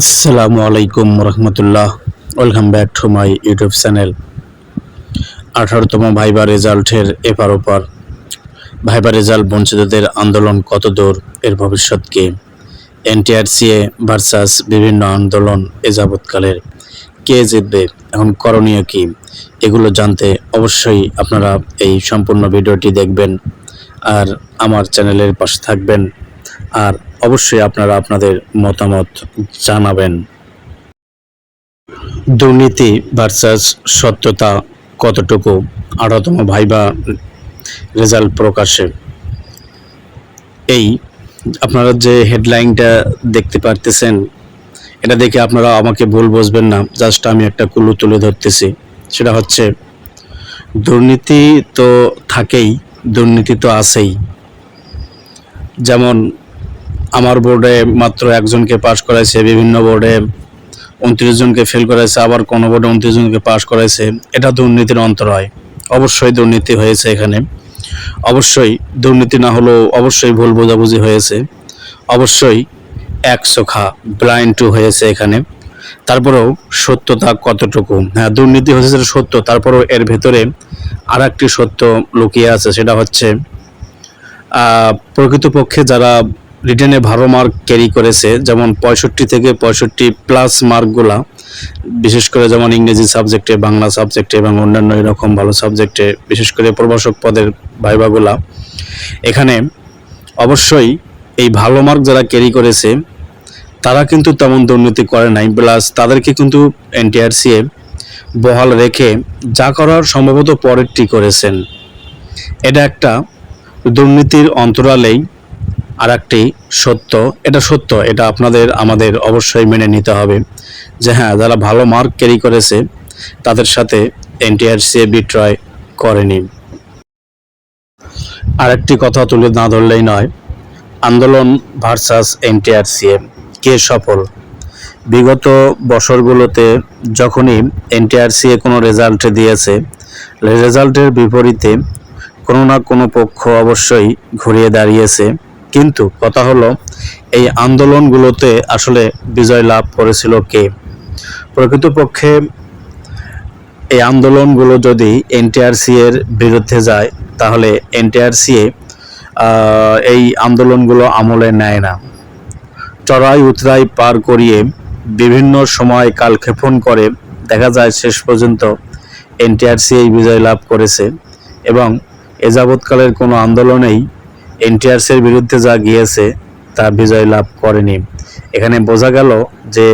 আসসালামু আলাইকুম রহমতুল্লাহ। Welcome back to my YouTube channel আঠারোতম ভাইবা রেজাল্টের এপার ওপার। ভাইবা রেজাল্ট বঞ্চিতদের আন্দোলন কত দূর, এর ভবিষ্যৎ কি? এনটিআরসিএ ভার্সাস বিভিন্ন আন্দোলন এ যাবৎকালের। কে জিতবে, এখন করণীয় কি? এগুলো জানতে অবশ্যই আপনারা এই সম্পূর্ণ ভিডিওটি দেখবেন। আর আমার চ্যানেলের পাশে থাকবেন। আর অবশ্যই আপনারা আপনাদের মতামত জানাবেন। দুর্নীতি ভার্সাস সত্যতা কতটুকু? আঠারোতম ভাইবা রেজাল্ট প্রকাশে। এই, আপনারা যে হেডলাইনটা দেখতে পারতেছেন, এটা দেখে আপনারা আমাকে ভুল বুঝবেন না জাস্ট আমি একটা কুলু তুলে ধরতেছি। সেটা হচ্ছে, দুর্নীতি তো থাকেই, দুর্নীতি তো আছেই। যেমন আমার বোর্ডে মাত্র একজনকে পাশ করাইছে, বিভিন্ন বোর্ডে উনত্রিশ জনকে ফেল করাইছে, আবার কোনো বোর্ডে উনত্রিশ জনকে পাশ করাইছে। এটা দুর্নীতির অন্তরায় অবশ্যই দুর্নীতি হয়েছে এখানে। অবশ্যই দুর্নীতি না হলেও অবশ্যই ভুল বোঝাবুঝি হয়েছে। অবশ্যই এক চোখা ব্লাইন্ড টু হয়েছে এখানে। তারপরেও সত্যতা কতটুকু? হ্যাঁ দুর্নীতি হয়েছে সেটা সত্য। তারপরেও এর ভেতরে আর সত্য লুকিয়ে আছে, সেটা হচ্ছে প্রকৃতপক্ষে যারা রিটেনে ভালো মার্ক ক্যারি করেছে, যেমন পঁয়ষট্টি থেকে পঁয়ষট্টি প্লাস মার্কগুলা বিশেষ করে যেমন ইংরেজি সাবজেক্টে বাংলা সাবজেক্টে এবং অন্যান্য এরকম ভালো সাবজেক্টে বিশেষ করে প্রভাষক পদের ভাইবাগুলা এখানে অবশ্যই এই ভালো মার্ক যারা ক্যারি করেছে, তারা কিন্তু তেমন দুর্নীতি করে নাই। প্লাস তাদেরকে কিন্তু এনটিআরসিএ বহাল রেখে যা করার সম্ভবত পরেরটি করেছেন। এটা একটা দুর্নীতির অন্তরালেই আর একটি সত্য, এটা সত্য, এটা আপনাদের, আমাদের অবশ্যই মেনে নিতে হবে। যে হ্যাঁ যারা ভালো মার্ক ক্যারি করেছে, তাদের সাথে এনটিআরসিএ বিক্রয় করেনি। আরেকটি কথা তুলে না ধরলেই নয়, আন্দোলন ভার্সাস এনটিআরসিএ কে সফল? বিগত বছরগুলোতে যখনই এনটিআরসিএ কোনো রেজাল্ট দিয়েছে, রেজাল্টের বিপরীতে কোনো না কোনো পক্ষ অবশ্যই ঘুরিয়ে দাঁড়িয়েছে। কিন্তু কথা হলো, এই আন্দোলনগুলোতে আসলে বিজয় লাভ করেছিল কে? প্রকৃতপক্ষে এই আন্দোলনগুলো যদি এনটিআরসি এর বিরুদ্ধে যায়, তাহলে এনটিআরসিএ এই আন্দোলনগুলো আমলে নেয় না। চড়াই উতরাই পার করিয়ে বিভিন্ন সময় কালক্ষেপণ করে দেখা যায় শেষ পর্যন্ত এনটিআরসি এই বিজয় লাভ করেছে এবং এ যাবৎকালের কোনো আন্দোলনেই এনটিআরসির বিরুদ্ধে যা গিয়েছে, তা বিজয় লাভ করেনি। এখানে বোঝা গেল যে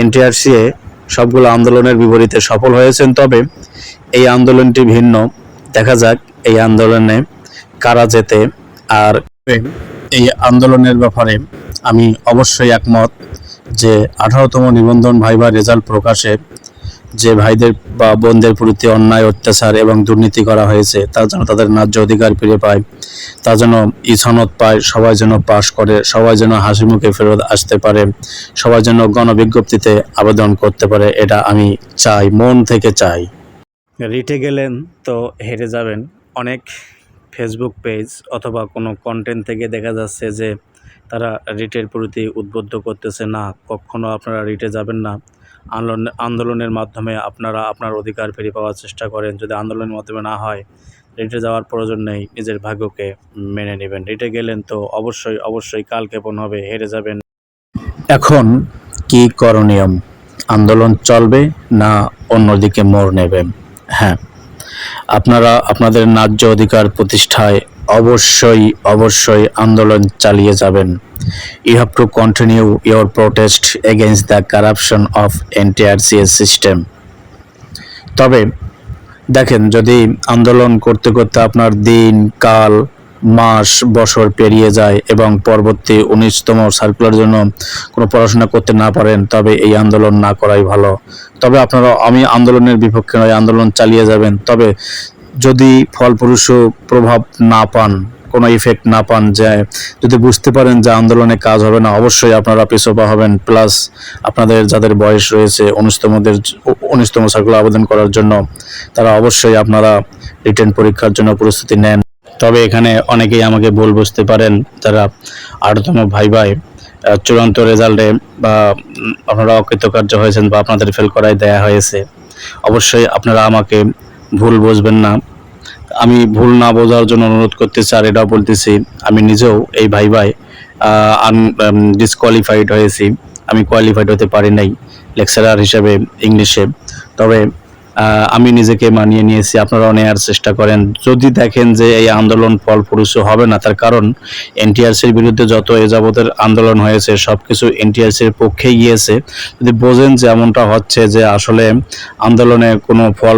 এনটিআরসিএ সবগুলো আন্দোলনের বিপরীতে সফল হয়েছেন, তবে এই আন্দোলনটি ভিন্ন। দেখা যাক এই আন্দোলনে কারা যেতে আর এই আন্দোলনের ব্যাপারে আমি অবশ্যই একমত যে আঠারোতম নিবন্ধন ভাইবা রেজাল্ট প্রকাশে যে ভাইদের বা বোনদের প্রতি অন্যায়, অত্যাচার এবং দুর্নীতি করা হয়েছে, তার যেন তাদের ন্যায্য অধিকার ফিরে পায়। তা যেন ই সনদ পায়, সবাই যেন পাশ করে, সবাই যেন হাসি মুখে ফেরত আসতে পারে, সবাই যেন গণবিজ্ঞপ্তিতে আবেদন করতে পারে, এটা আমি চাই, মন থেকে চাই। রিটে গেলেন তো হেরে যাবেন। অনেক ফেসবুক পেজ অথবা কোনো কন্টেন্ট থেকে দেখা যাচ্ছে যে তারা রিটের প্রতি উদ্বুদ্ধ করতেছে, না, কখনো আপনারা রিটে যাবেন না। আন্দোলনের মাধ্যমে আপনারা আপনার অধিকার ফিরে পাওয়ার চেষ্টা করেন। যদি আন্দোলনের মাধ্যমে না হয়, রেটে যাওয়ার প্রয়োজন নেই, নিজের ভাগ্যকে মেনে নেবেন। রেটে গেলেন তো অবশ্যই অবশ্যই কাল কেপন হবে, হেরে যাবেন। এখন কি করণীয়? আন্দোলন চলবে না অন্যদিকে মোড় নেবে? হ্যাঁ। আপনারা আপনাদের ন্যায্য অধিকার প্রতিষ্ঠায় অবশ্যই অবশ্যই আন্দোলন চালিয়ে যাবেন। You have to continue your protest against the corruption of NTRCS system তবে, দেখেন, যদি আন্দোলন করতে করতে আপনার দিন, কাল মাস, বছর পেরিয়ে যায় এবং পরবর্তী উনিশতম সার্কুলার জন্য কোনো পড়াশোনা করতে না পারেন, তবে এই আন্দোলন না করাই ভালো। তবে আপনারা, আমি আন্দোলনের বিপক্ষে নয়, আন্দোলন চালিয়ে যাবেন। তবে যদি ফলপ্রসূ প্রভাব না পান, কোনো ইফেক্ট না পান যায় যদি বুঝতে পারেন যে আন্দোলনে কাজ হবে না, অবশ্যই আপনারা পিছপা হবেন। প্লাস আপনাদের যাদের বয়স রয়েছে, উনিশতমদের উনিশতম সার্কুলার আবেদন করার জন্য, তারা অবশ্যই আপনারা রিটার্ন পরীক্ষার জন্য প্রস্তুতি নেন। তবে এখানে অনেকেই আমাকে ভুল বুঝতে পারেন। যারা আটতম ভাই ভাই চূড়ান্ত রেজাল্টে বা আপনারা অকৃতকার্য হয়েছেন বা আপনাদের ফেল করাই দেয়া হয়েছে, অবশ্যই আপনারা আমাকে ভুল বুঝবেন না। আমি ভুল না বোঝার জন্য অনুরোধ করতেছি আর এটাও বলতেছি, আমি নিজেও এই ভাই ভাই আন ডিসকোয়ালিফাইড হয়েছি। আমি কোয়ালিফাইড হতে পারি নাই লেকচারার হিসেবে ইংলিশে তবে আমি নিজেকে মানিয়ে নিয়েছি, আপনারাও নেওয়ার চেষ্টা করেন। যদি দেখেন যে এই আন্দোলন ফলপ্রসূ হবে না, তার কারণ এনটিআরসির বিরুদ্ধে যত এ যাবতের আন্দোলন হয়েছে সব কিছু এনটিআরসির পক্ষে গিয়েছে। যদি বোঝেন যে এমনটা হচ্ছে যে আসলে আন্দোলনে কোনো ফল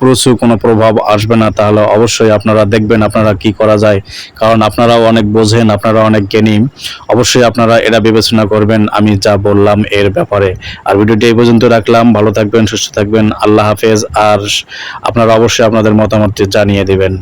প্রচুর কোনো প্রভাব আসবে না, তাহলে অবশ্যই আপনারা দেখবেন আপনারা কি করা যায়। কারণ আপনারাও অনেক বোঝেন, আপনারা অনেক জ্ঞানী। অবশ্যই আপনারা এটা বিবেচনা করবেন, আমি যা বললাম এর ব্যাপারে। আর ভিডিওটি এই পর্যন্ত রাখলাম, ভালো থাকবেন, সুস্থ থাকবেন, আল্লাহ হাফেজ। আর আপনারা অবশ্যই আপনাদের মতামতটি জানিয়ে দিবেন।